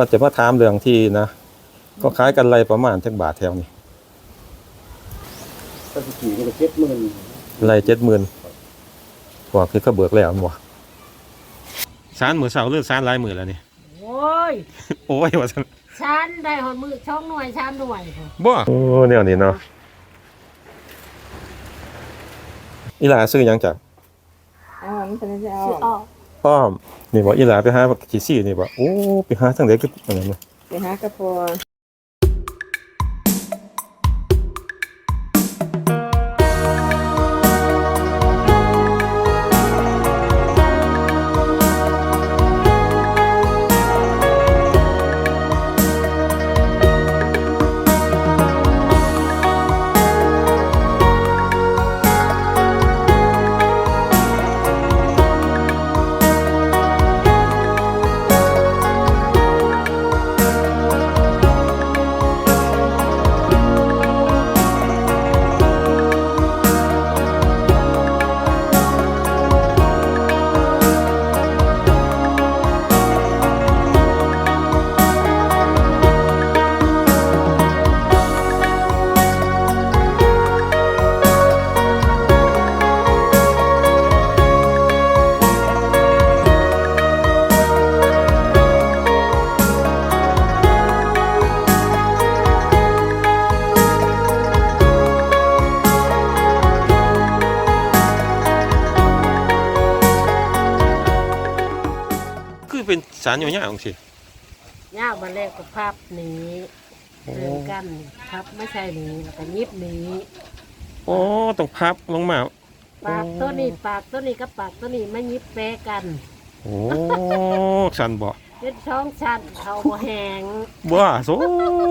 ว่าจะมาถามเรื่องที่นะ ก็ขายกันไรประมาณจักบาทแถวนี้ถ้าสิขี่มันก็เจ็ดหมื่นไรเจ็ดหมื่นกว่าคือเขาเบิกแล้วมั้งสารมือเสาหรือสารลายมือแล้วนี่โอ้ยโอ้ยว่าซั่นฉันได้หอนมือช่องหน่วยชามหน่วยค่ะบ่โอ้แนวนี้เนาะอีหลาซื้อหยังจากเอามันเป็นจะเอาชื่ อออกป้อมนี่บอกอีหลาไปหาบักขี้ซี่นี่บอกโอ้ไปหาทางใดก็อันนั้นน่ะไปหากระพอ คือเป็นสารอยู่ยาวจังซี่ย่ามาแรกก็พับหนีโอ้เรื่องกันพับไม่ใช่หนีแล้วก็ยิบหนีโอ้ต้องพับลงมาปากตัวนี้ปากตัวนี้กับปากตัวนี้ไม่ยิบแปะกัน โอ้สันบ่เป็นช่องชันเขาแหงบ่โซ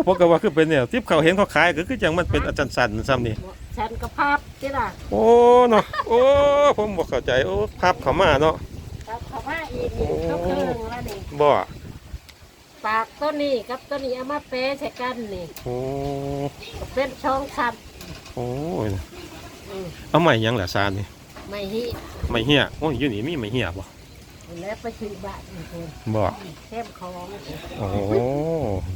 เพราะก็ว่าคือเป็นเนี่ยที่เขาเห็นเขาขายก็คือจังมันเป็นอาจารย์สันซ้ำนี่ฉันก็พับที่ล่ะโอ้เนาะโอ้ผมบ่เข้าใจโอ้พับเขามาเนาะ พับเขามาอีกนี่ก็เครื่องแล้วนี่บ่ปากตัวนี้กับตัวนี้เอามาแปะใส่กันนี่โอ้ก็เป็นช่องชันโอ้ยอืมเอาใหม่ยังล่ะซานนี่ไม่ฮิไม่เหี้ยโอ้ยอยู่นี่มีไม่เหี้ยบ่แล้วไปซื้อบาทนี่คนบ่เข้มของโอ้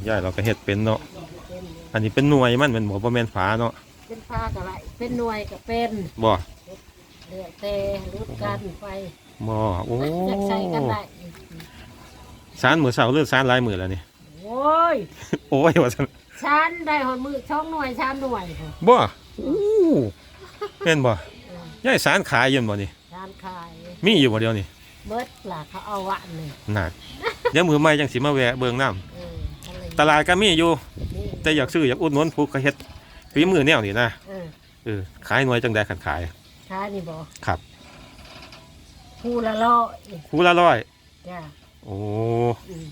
ยายเราก็เฮ็ดเป็นเนาะเป็นอันนี้เป็นหน่วยมันเป็นบ่บ่แม่นฝาเนาะเป็นผ้ากับอะไรเป็นหน่วยกับเป็นบ่เลือกแต่รุดกันไป บ่โอ้อยากใช้กันได้สารมือเสาหรือสารลายมือแล้วนี่โอ้ยโอ้ยว่าซั่นฉันได้หอนมือช่องหน่วยชามหน่วยค่ะบ่อู้แม่นบ่ยายสารขายอยืนบ่นี่ร้านขายมีอยู่บ่เดียวนี่เบิดหล่ะเขาเอาวะเลยน่ะเดี๋ยวมือใหม่จังสิมาแวะเบิ่งน้ำเอออะไรตลาดก็มีอยู่ นี่แต่อยากซื้ออยากอุดหนุนผู้ก็เฮ็ดฝีมือแนวนี้นะเออเออขายหน่วยจังได๋คันขายขายนี่บอกครับ คู่ละร้อยคู่ละร้อยจ้าโอ้อืม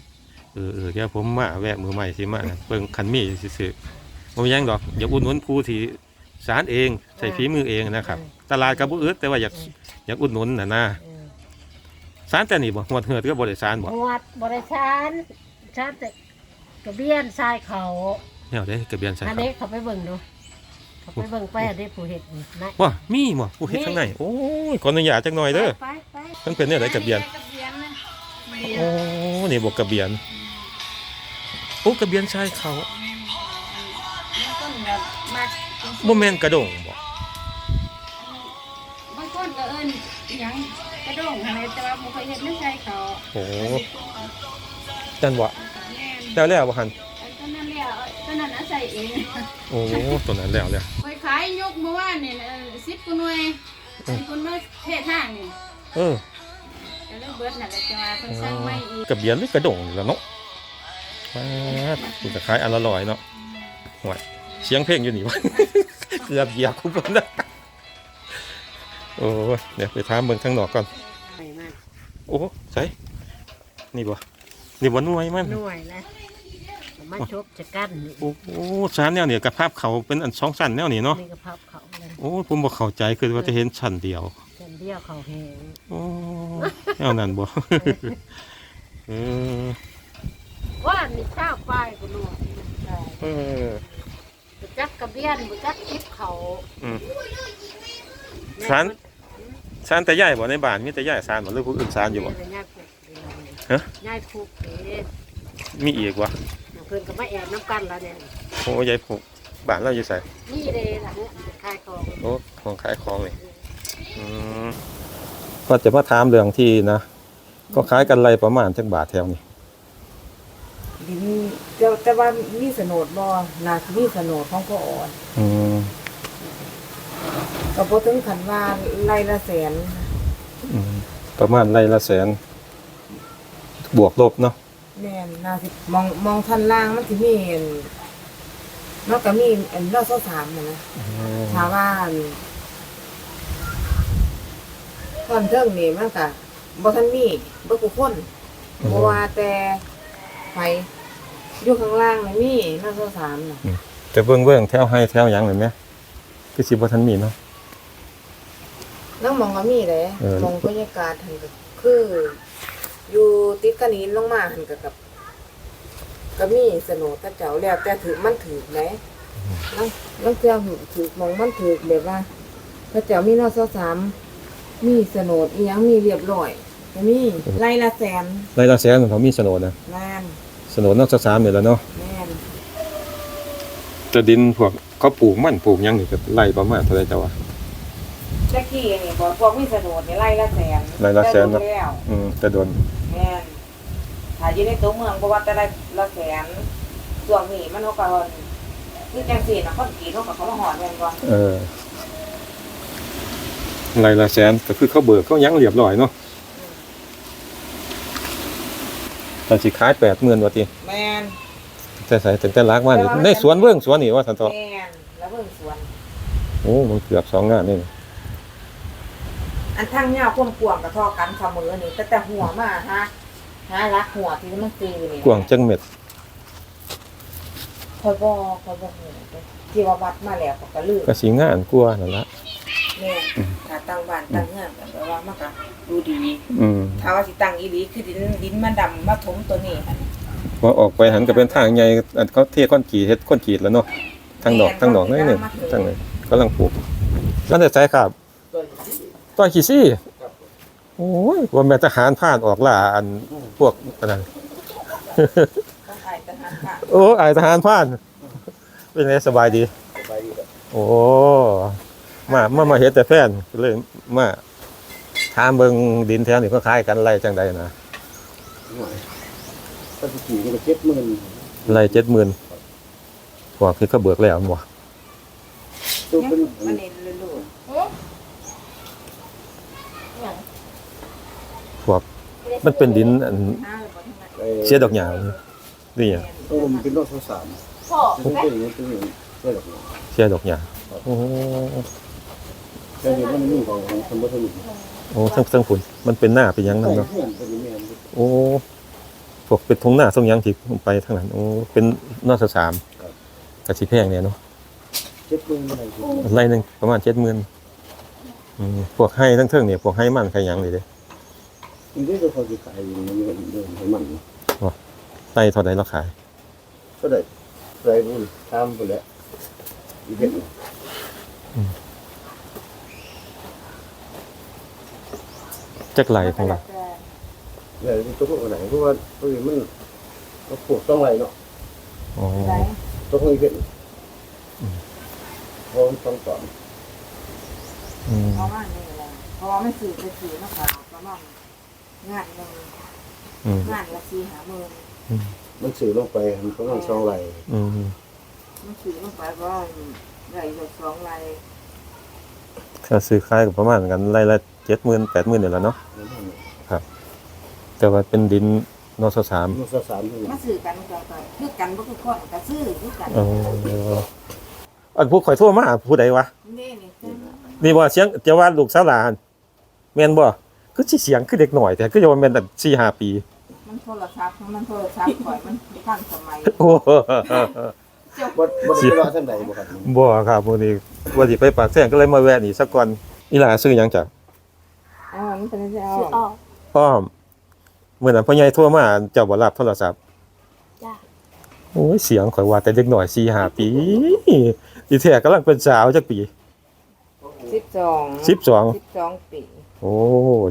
เออเออเดี๋ยวผมมาแวะมือใหม่สิมาเบิ่งคันมีซื่อๆบ่มีหยังดอกอยากอุดหนุนผู้ที่สารเองใส่ฝีมือเองนะครับ ตลาดก็บ่อึดแต่ว่าอยากอยากอุดหนุนน่ะนะเออสารแต่นี่บ่หวดเหือดก็บ่ได้สารบ่หมวดบริชานชานแต่กระเบียนทรายเขาแนวได้กระเบียนใส่อันครับนี้เขาไปเบิ่งดู เขาไปเบิ่งไปอันนี้ผู้เห็ดนี่นะว่ามีบ่ผู้เฮ็ดข้างในโอ้ยขออนุญาตจักหน่อยเด้อไปไปมันเป็นแนวใดกระเบียนโอ้นี่บวกกระเบียนโอ้กระเบียนชายเขาต้นแบบมากบ่แม่นกระดงบ่บางคนก็เอิ้นอิหยังกระด้งอะไรแต่ว่าบ่เคยเห็นไม่ใช่เขาโอ้จันบ่แม่นแล้วแล้วบ่หันอันต้นนั้น แล้วต้นนั้นอาศัยเองโอ้ตัวนั้นแล้วแล้วไปขายยกเมื่อวานนี่เออ10กว่าหน่วยมีคนมาเททางนี่เออก็เลยเบิดนั่นแหละจะมาเพิ่นสั่งใหม่อีกกระเบียนหรือกระดงนี่ล่ะเนาะมาคุณจะขายอันละร้อยเนาะห่วยเสียงเพลงอยู่นี่วะเกือบเหยียบคุณเพิ่นนะโอ้ยเดี๋ยวไปถามเบิ่งข้างนอกก่อนไปมาโอ้ใส่นี่บ่นี่บ่หน่วยมันหน่วยแล้ว มาชบจะกั้นนี่โอ้โหสารแนวเนี่ยกับภาพเขาเป็นอันสองสั้นแนวนี้เนาะนี่ก็พับเขาเลยโอ้ผมบอกเข้าใจคือว่าจะเห็นชั้นเดียว เส้นเดียวเขาแหงโอ้แนวนั้นบ่ เออว่านี่ข้าวปลายกูหนวดเออ บุจักกระเบียนบุจักทิพเขาอืมสารสารแต่ใหญ่บ่ในบ้านมีแต่ใหญ่สารบ่หรือผู้อื่นสารอยู่บ่ง่ายผูกฮะ ง่ายผูกเอ๋มีอีกวะเพิ่นก็มาแอบน้ำกันแล้วเนี่ยโอ้ยายผูกบ้านเราอยู่ใส่นี่เลยล่ะเนี่ยขายของโอ้ของขายของเลยอืมก็จะมาถามเรื่องที่นะ ก็ขายกันไรประมาณจักบาทแถวนี้ดินแต่แต่ว่ามีโฉนดบ่น่าสิมีโฉนดของพ่ออ่อนอืมก็บ่ถึงขันว่าไร่ละแสน อืมประมาณไรละแสน บวกลบเนาะ แม่นน่าสิมองมองทันล่างมันสิมีอันมันก็มีอันรอสามนะนะถ้าว่าอันท่อนเทิงนี่มันก็บ่ทันมีบ่ทุกคนบ่ว่าแต่ไผอยู่ข้างล่างนี่มีรอสามน่ะจะเบิ่งเบิ่งแถวให้แถวหยังเลยไหมคือสิบ่ทันมีเนาะนั่งมองก็มีเลยเออมองบรรยากาศหันก็คือ อยู่ติดกันนี้ลงมาหันก็กับก็มีสนุกแต่เจ้าแล้วแต่ถือมันถือไหมลังลังเจ้าถือมองมันถือแบบว่าพระเจ้ามีนอสสามมีสนุกอีหยังมีเรียบร้อยก็มีไล่ละแสนไรละแสนเขามีโฉนดนะแม่นโฉนดนอกจากสามนี่แหล้วเนาะแม่นจะดินพวกเขาปลูกมันปลูกหยังนี่ก็ไร่ประมาณเท่าไหร่จ้าวะ ตะกี้นี่บอกพวกมีสนุกนี่ไล่ละแสนไร่ละแสนแต่เนอะโดแล้วอืมแต่โดน แม่นถ้าอยู่ในตัวเมืองเพราะว่าแต่ละละแสนส่วนนี้มันเขาก็คือจังซี่นะคนกี่เขาก็เขามาหอดแม่นบ่เออไรละแสนก็คือเขาเบิกเขาหยังเรียบร้อยเนาะแต่สิขายแปดหมื่นว่าติแม่นแต่ใส่แต่แต่รักมานี่ในสวนเบื้องสวนนี่ว่าสันตอแม่นแล้วเบิ่งสวน โอ้มันเกือบสองงานนี่ อันทางยาวความกว้างก็เท่อกันเสมอนี่แต่แต่หัวมาฮะหารักหัวที่มันซื้อนี่กว้างจังเม็ดคอยบ่คอยบ่ฮู้เด้อที่ว่าวัดมาแล้วก็กระลือก็สิงานกลัวนั่นละแม่นถ้าตั้งบ้านตั้งเรือนก็แปลว่ามันก็ดูดีอืมถ้าว่าสิตั้งอีหลีคือดินดินมันดำมาถมตัวนี้อันพอออกไปหันก็เป็นทางใหญ่อันเขาเทคอนกรีตเฮ็ดคอนกรีตแล้วเนาะทางดอกทางดอกนี่นี่ทางนี้กำลังปลูกนั่นแต่ใช่ครับ ต้อยขี้ซี่โอ้ยว่าแม่ทหารผ่านออกล่าอันพวกอันนั้นต้องขายทหารค่ะโอ้อายทหารผ่าน เป็นไงสบายดี โอ้มามามาเฮ็ดแต่แฟนก็เลยมาถามเบิ่งดินแถวนี้ก็คล้ายกันไรจังใดนะก็จะกี่ก็เจ็ดหมื่นไรเจ็ดหมื่นพวกคือเขาเบิกแล้วบ่ตัวเป็นมันเน้นลื่น พวก มันเป็นดินอันๆห้าบ่ทั้งนั้นเสียดอกหญ้านี่นี่หยังตัวมันเป็นรถสามพ่อเป็นตัวอย่างนี้ตัวอย่างนี้ได้หรอกเสียดอกหญ้าโอ้แต่เห็นว่ามันมีของของคนบ่สนุกโอ้ทั้งทั้งฝุ่นมันเป็นหน้าเป็นหยังนั่นเพื่อเนาะนเป็นแม่โอ้พวกเป็นทงหน้าทรงหยังที่ไปทางนั้นโอ้เป็นนอสสามกะสิแพงเนี่ยเนาะเจ็ดหมื่นอะไรสิไร่หนึงประมาณ70,000อืมพวกให้ทั้งเทิงเนี่ยพวกให้มันใครหยังนี่เด้ จริงๆก็เขาจะขายอยู่มันเงินเดินให้มันไร่เท่าใดเราขายก็ได้ไรบุญตามไปแล้วอีเด็กจักไรของเราเนี่ยตัวพวกไหนเพราะว่าตัวนี้มันก็ปวดต้องไรเนาะอ๋อได้ตัวของอีเด็กเพราะต้องสอนอืมเพราะว่านี่แหละเพราะว่ามันสื่อไปสื่อมาขาวประมาณ งานหนึงอืมงานละสี่หาหมื่นมันสื่อลงไปมันประมาณสองไรอืมมันสื่อลงไปก็ไหลหยดสองไหลถ้าซื้อขายก็ประมาณกันไร่ละเจ็ดหมื่นแปดหมื่นเนี่ยแหละเนาะแต่ว่าเป็นดินนอสสามมันสามที่มาสื่อกันก็ก็คือกันบ่คือคนก็ซื้อคือกันเอออันผู้ข่อยโทั่วมาผู้ใดวะ นี่นี่คือนี่ว่าเสียงจะว่าลูกสาวหลานแม่นบ่ คือสิเสียงคือเด็กหน่อย แต่คือจะว่าแม่นแบบสี่ห้าปี มันโทรศัพท์มันโทรศัพท์ข่อยมันทันสมัยโอ้บ่บ่ได้รอท่านใดบ่ครับบ่ครับมื้อนี้ว่าสิไปปากแซงก็เลยมาแวะนี่สักก่อนอีหลาซื้อหยังจ้ะอ่ามันเป็นจะเอาชื่อออกอ้อมเมื่อนั้นพ่อใหญ่โทรมาเจ้าบ่รับโทรศัพท์ จ้ะโอ้ยเสียงข่อยว่าแต่เด็กหน่อยสี่ห้าปีอีแท้กำลังเป็นสาวจักปีสิบสองสิบสองสิบสองปี โอ้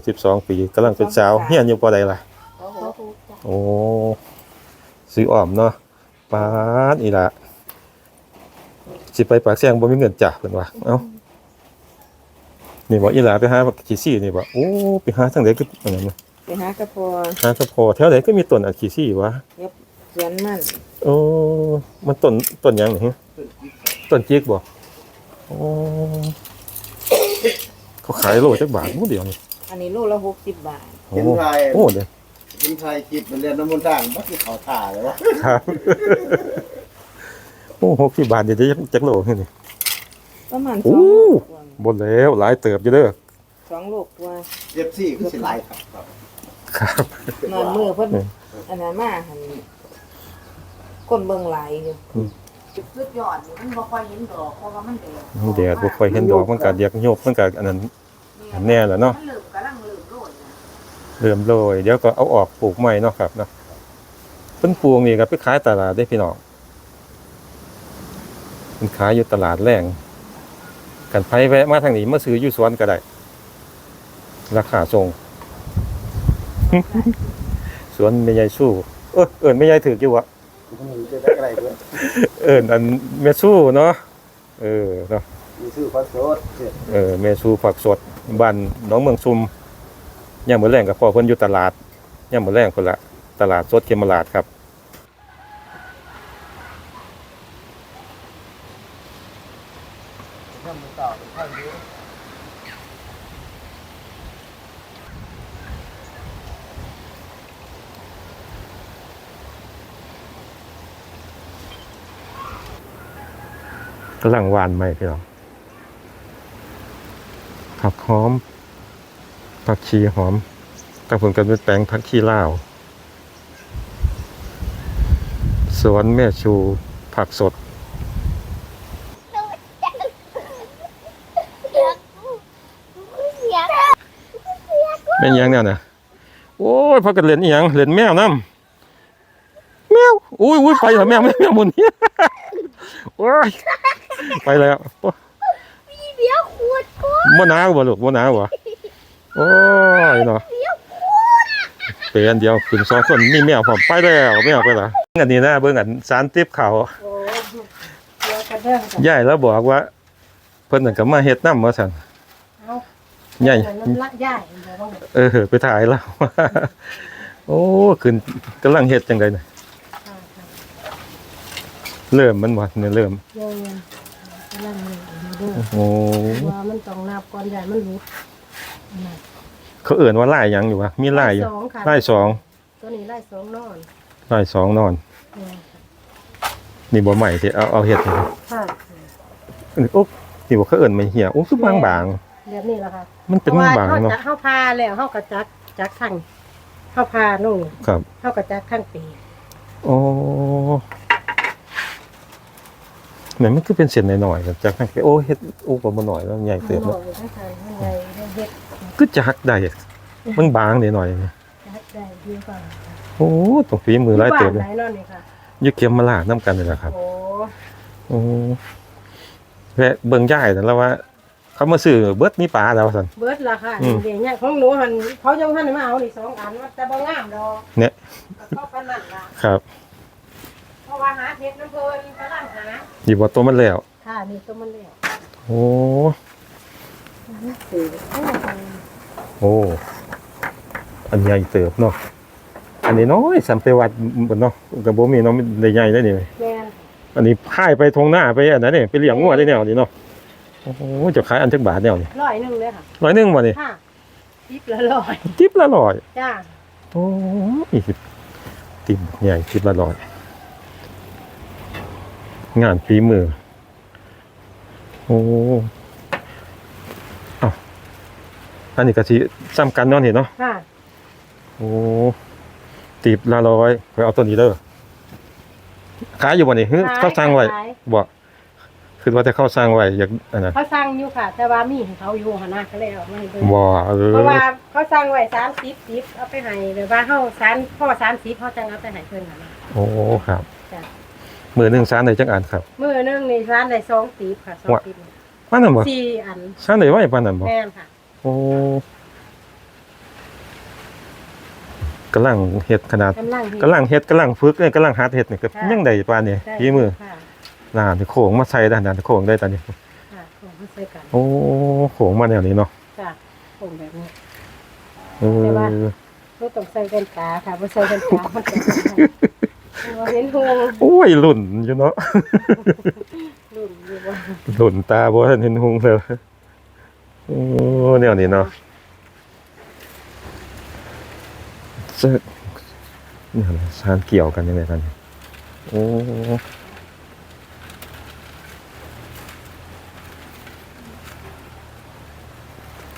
สิบสองปีกำลังเป็นสาวเฮียนอยู่ปอใดล่ะโอ้โหจ้ะโอ้ซื้ออ้อมเนาะปาดอีละสิไปปากเสียงบ่มีเงินจ้ะเพิ่นว่าเอ้านี่บ่อีหลาไปหาบักขี้ซี่นี่บ่โอ้ไปหาทางใดก็อันนั้นน่ะไปหากระพอหาสะพอแถวไหนก็มีต้นอะขี้ซี่วะเขียนมันโอ้มันต้นต้นหยังนี่ฮะต้นจิกบ่โอ้ เขาขายโลจักบาทมื้อเดียวนี่อันนี้โลละหกสิบบาท โอ้เห็นไทยโอ้เด้อเห็นไทยคลิปมันเรียนน้ำมันต์ด่างบักที่เขาถ่าเลยวะครับโอ้60บาทเดี๋ยวจะจักโลนี่ ประมาณโอ้สองโลกว่าบ่แล้วหลายเติบอยู่เด้อสองโลกว่าเจ็บซี่คือสิหลายครับครับครับ นอนมือเพิ่นอืมอันนั้นมาหันคนเบิ่งหลายอยู่อืมสุดยอดนี่มันบ่ค่อยเห็นดอกเพราะว่ามันแดด แดดบ่ค่อยเห็นดอกมันก็เรียกโยกมันก็อันนั้น แน่แหละเนาะมันเริ่มกำลังเริ่มโรยนะเริ่มโรยเดี๋ยวก็เอาออกปลูกใหม่เนาะครับเนาะเพิ่นปลูกนี่ก็ไปขายตลาดได้พี่น้องเพิ่นขายอยู่ตลาดแรงกันไผแวะมาทางนี้มาซื้ออยู่สวนก็ได้ราคาส่งสวนแม่ยายสู้ เออเอิ้นแม่ยายถืออยู่วะมันจะได้อะไรเพื่อนเอิ้นอันแม่สู้เนาะเออเนาะมีชื่อพัสโซดเสร็จเออแม่สู้ผักสด บ้านหนองเมืองซุมย่ามมือแรงก็พอเพิ่นอยู่ตลาดย่ามมือแรงพุ่นละตลาดสดเขมราชครับกำลังวานไหมพี่น้อง ผักหอม ผักชีหอมตั้งผลกันเป็นแปลงผักชีลาว สวนแม่ชูผักสด แม่นยังเนี่ยนะโอ้ยพักกันเล่นอีหยังเล่นแมวน้ำแมวอุ้ยอุ้ยไปเหรอแมวแมวแมวมุนเนี่ยโอ้ยไปแล้วโอ้ เดี๋ยวขวดกู บ่หนาวบ่ลูกบ่หนาวบ่โอ้ยเนาะเป็นอันเดียวขึ้นสองคนมีแมวพร้อมไปแล้วแมวไปแล้วอันนี้นะเบิ่งอันสารติ๊บเขาวโอ้เดี๋ยวกระเด้งกันยายแล้วบอกว่า เพิ่นนั่นก็มาเฮ็ดน้ำว่าซั่นเอาใหญ่น้ำละใหญ่เดี๋ยวต้องเออไปถ่ายแล้วโอ้ขึ้นกำลังเฮ็ดจังไดน่ะค่ะค่ะเริ่มมันบ่เนี่ยเริ่มเดี๋ยวเงินกำลัง เลยมาดูโอ้ว่ามันต้องนับก่อนใหญ่มันรู้นะเขาเอิ่นว่าลายหยังอยู่วะมีลายอยู่สองค่ะลายสองตัวนี้ไล่สองนอนลายสองนอน เนี่ยนี่บ่ใหม่ที่เอาเอาเฮ็ดนี่ค่ะโอ้นี่บ่เขาเอิ่นไม่เหี่ยโอ้คือบางบางแบบนี้แหละค่ะๆมันเป็นเพราะว่าบางเขาๆเนาะจะเขาพาแล้วเขากระจักจักข้างเขาพานุ่งครับเขากระจักข้างปี โอ้ ไหนมันคือเป็นเส้นหน่อยๆกันจากนั้นไปโอ้เฮ็ดโอ้ก็บ่หน่อยแล้วใหญ่เติบหแล้วอยทั้งไทยทั้งใหญ่ทั้งเฮ็ดคือจะหักได้มันบางนิดหน่อยนี่จักได้ดีกว่าโอ้ต้องฝีมือหลายเติบบ้เลนยไหนนอนนี่ค่ะยึดเข็มมาลากนํกันนี่แหละครับโอ้โอ้แวะเบิ่งย่ายนั่นแล้วว่าเขามาซื้อเบิดมีปลาแล้วซั่นเบิดราคาอืมเดี๋ยวเนี่ยของหนูหันเขายังหันมาเอานี่สองอันว่าแต่บ่งามดอกเนี่ยก็เข้าปานนั่นล่ะครับเพ ราะว่าหาเพชรน้ำเพลินกำลังหานี่บ่ตัวมันแล้ว ค่ะนี่ตัวมันแล้วโอ้ คือโอ้ อันใหญ่เติบเนาะ อันนี้น้อยสัมไปวัดบนเนาะกับบ่มีเนาะมันได้ใหญ่ได้นี่แม่นอันนี้พายไปทงหน้าไปอันนั้นนี่ไปเลี้ยงงัวได้แนวนี้เนาะ โอ้โหจะขายอันจักบาทแนวนี่ร้อยหนึงเลยค่ะร้อยหนึงบ่นี่ค่ะทิปละร้อยทิปละร้อย จ้า โอ้ยติบใหญ่ทิปละร้อย งานฝีมือ โอ้เอ้าอันนี้ก็สิซ้ำกันเนาะนี่เนาะค่ะโอ้ตีบละร้อยไปเอาตัวนี้เด้อขายอยู่บ่นี่ฮึเขาสร้างไว้ขายบ่คือว่าจะเข้าสร้างไว้อยากอันนั้นเขาสั่งอยู่ค่ะ แต่ว่ามีให้เขาอยู่หันหน้าก็แล้วไม่ให้เบิ่งบ่เอเพราะอว่าเขาสั่งไว้สามสิบสิบเอาไปให้หรือว่าเขาสารพ่อสามสิบเขาจังเอาไปให้เพิ่นค่ะโอ้ครับจ้ะ มือหนึงสารได้จักอันครับ มือหนึงนี่ร้านได้สองสิบค่ะสองว่ะสิบปานนั้นบ่สี่อันสารได้ไว้ปานนั้นบ่แม่นค่ะ โอ้กำลังเฮ็ดขนาดกำลังเฮ็ดกำลังเฮ็ดกำลังฝึกเนี่ยกำลังหัดเฮ็ดนี่ก็ค่ะ ยังได้ปานนี้ได้ฝีมือค่ะน่าสิโขงมาใส่ด้านนั้นโขงได้ตอนนี้ ค่ะผมมาใส่กันโอ้โขงมาแนวนี้เนาะจ้ะผมแบบนี้ เออแต่ว่าไม่ต้องใส่แว่นตาค่ะบ่ใส่แว่นตามันจะบ่ เห็นหงโอ้ยหลุ่นอยู่เนาะรุ่นอยู่ว่าหลุ่นตาบ่ทันเห็นหุงเลยโอ้แนวนี้เนาะจะเนี่ยนะสารเกี่ยวกันยังไงกันโอ้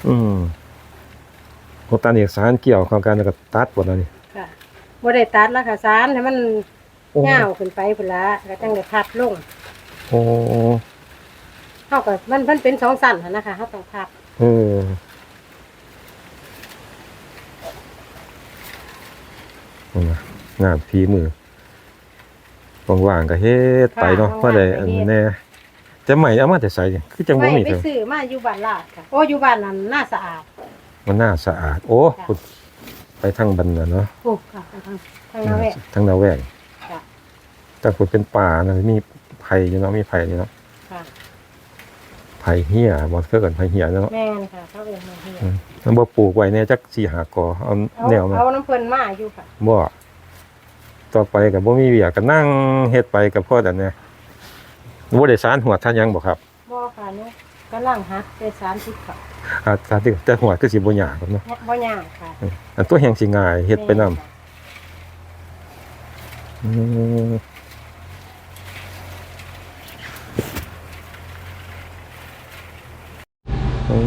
อืมโอตานี่สารเกี่ยวของกันแล้วก็ตัดหมดแล้วนี่ค่ะ บ่ได้ตัดแล้วค่ะสารให้มันโอ้ยาวขึ้นไปพุ่นละแล้วจังได้พับลงโอ้เฮาก็มันมันเป็นสองสั้นหั่นนะคะเฮาต้องพับเออเอานะงานฝีมือว่างๆก็เฮ็ดไปเนาะเพราะได้อันแน่แต่ใหม่เอามาแต่ใส่นี่คือจังบ่ไม่มีไปเถอะซื้อมาอยู่บ้านลาดค่ะโอ้อยู่บ้านนั้นน่าสะอาดมันน่าสะอาด โอ้ค่ะคุณ ไปทางบันน่ะเนาะโอ้ค่ะไปทางทางนาแวก ทางนาแวกค่ะแต่คุณเป็นป่านะมีไผ่อยู่เนาะมีไผ่อยู่เนาะค่ะ ไผ่เหี้ยบ่คือกันไผ่เหี้ยเนาะแม่นค่ะเขาเองมาเฮียอืมมันบ่ปลูกไว้แน่จัก4 5กอเอาเอาแนวมาเอาน้ำเพิ่นมาอยู่ค่ะบ่ต่อไปก็บ่มีเวียกก็นั่งเฮ็ดไปกับพ่อแต่เนี่ยบ่ได้สารหัวท่านยังบ่ครับบ่ค่ะหนูกำลังหัดไปสารทิศค่ะ อาสารที่แต่หัวคือสิบ่ยากครับเนาะบ่ยากค่ะอันตัวแห่งสิง่ายเฮ็ดไปนำแม่ค่ะอืมโอ้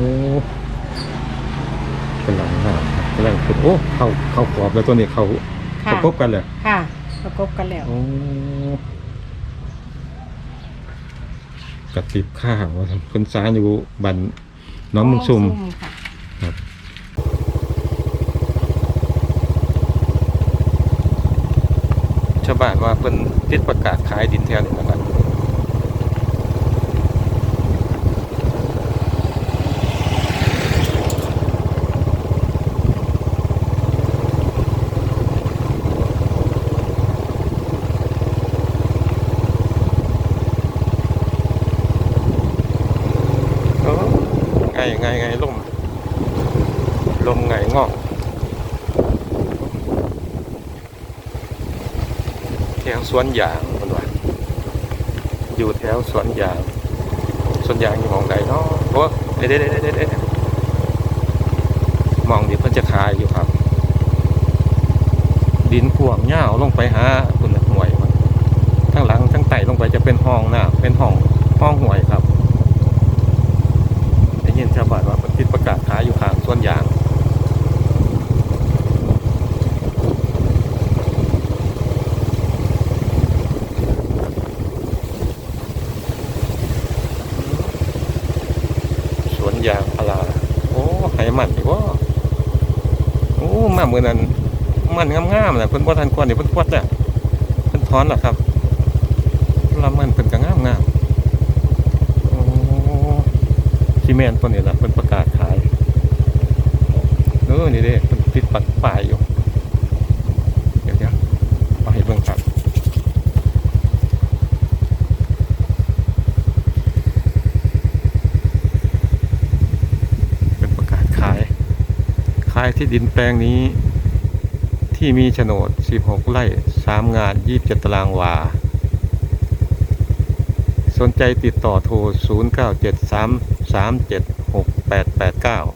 กำลังงามกำลังขึ้นโอ้เข้าเข้าขอบแล้วตัวนี้เข้าปค่ะระกบกันเลยค่ะประกบกันแล้วโอ้กระติบข้าวว่าซั่นเพิ่นสารอยู่บัน น้องมุงซุมค่ะชาวบ้านว่าเพิ่นติดประกาศขายดินแถวนี้นะครับโอ้ ไงไงไงลมลมไงงอกแถวสวนยางมันว่าอยู่แถวสวนยางสวนยางอยู่หมองใดเนาะโอ้เด็ดเด็ดเด็ดเด็ดมองดิเพิ่นจะขายอยู่ครับ ดินพวงเงาลงไปหาคุณน่ะห่วยมันทั้งหลังทั้งไต่ลงไปจะเป็นห้องหน้าเป็นห้องห้องห่วยครับ ยินชาวบ้านว่าเพิ่นติดประกาศขายอยู่ข้างสวนยางสวนยางพาราโอ้ไหมันนี่ว่าโอ้มาเมื่อนั้นมันงามๆนะเพิ่นบ่ทันควรนี่เพิ่นควดแล้วเพิ่นถอนแล้วครับลำมันเพิ่นก็งามๆโอ้ ซีเมนตัวนี้ล่ะเพิ่นประกาศขายเออนี่เด้เพิ่นติดปักป้ายอยู่เดี๋ยวๆเอาให้เบิ่งครับเป็นประกาศขาย ขายที่ดินแปลงนี้ที่มีโฉนด 16 ไร่ 3 งาน 27 ตารางวา สนใจติดต่อโทร 0973 376 889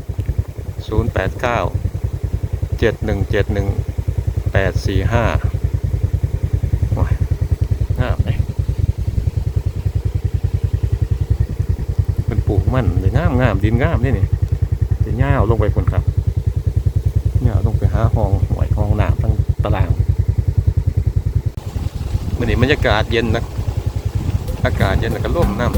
089 7171 845โอ้ยงามเลยเป็นปลูกมันเลยงามงามดินงามนี่นี่จะย่าลงไปคนครับย่าลงไปหาห้องหวยห้องน้ำทั้งตารางมันนี่บรรยากาศเย็นนะอากาศเย็นแล้วก็ร่มน้ำ